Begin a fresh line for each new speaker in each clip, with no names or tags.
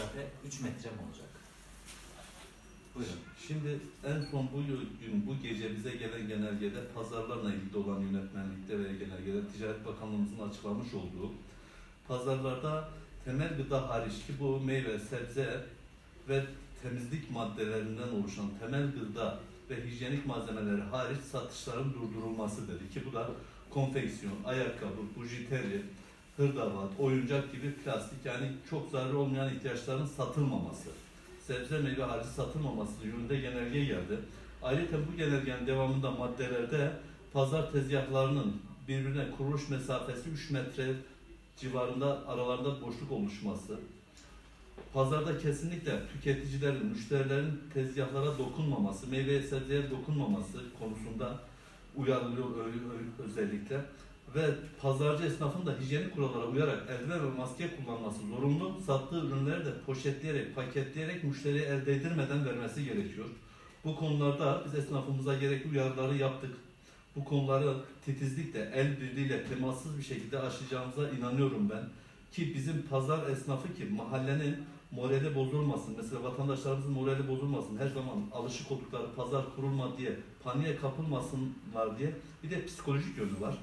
mesafe 3 metre mi olacak? Buyurun.
Şimdi en son bu gün, bu gece bize gelen genelgede pazarlarla ilgili olan yönetmenlikte ve genelgede Ticaret Bakanlığımızın açıklamış olduğu pazarlarda temel gıda hariç ki bu meyve, sebze ve temizlik maddelerinden oluşan temel gıda ve hijyenik malzemeleri hariç satışların durdurulması dedi ki bu da konfeksiyon, ayakkabı, bujiteri, hırdavat, oyuncak gibi plastik yani çok zararlı olmayan ihtiyaçların satılmaması. Sebze meyve harici satılmaması yönünde genelge geldi. Ayrıca bu genelgenin devamında maddelerde pazar tezgahlarının birbirine kuruluş mesafesi 3 metre civarında aralarında boşluk oluşması, pazarda kesinlikle tüketicilerin, müşterilerin tezgahlara dokunmaması, meyve sebzeye dokunmaması konusunda uyarılıyor özellikle ve pazarcı esnafın da hijyenik kurallara uyarak eldiven ve maske kullanması zorunlu. Sattığı ürünleri de poşetleyerek, paketleyerek müşteriye el değdirmeden vermesi gerekiyor. Bu konularda biz esnafımıza gerekli uyarıları yaptık. Bu konuları titizlikle, el birliğiyle, temassız bir şekilde aşacağımıza inanıyorum ben. Ki bizim pazar esnafı ki mahallenin morali bozulmasın. Mesela vatandaşlarımızın morali bozulmasın. Her zaman alışık oldukları pazar kurulma diye paniğe kapılmasınlar diye bir de psikolojik yönü var.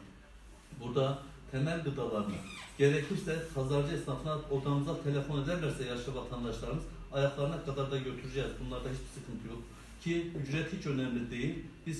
Burada temel gıdalarını gerekirse pazarcı esnafına odamıza telefon ederlerse yaşlı vatandaşlarımız ayaklarına kadar da götüreceğiz. Bunlarda hiçbir sıkıntı yok. Ki ücret hiç önemli değil. Biz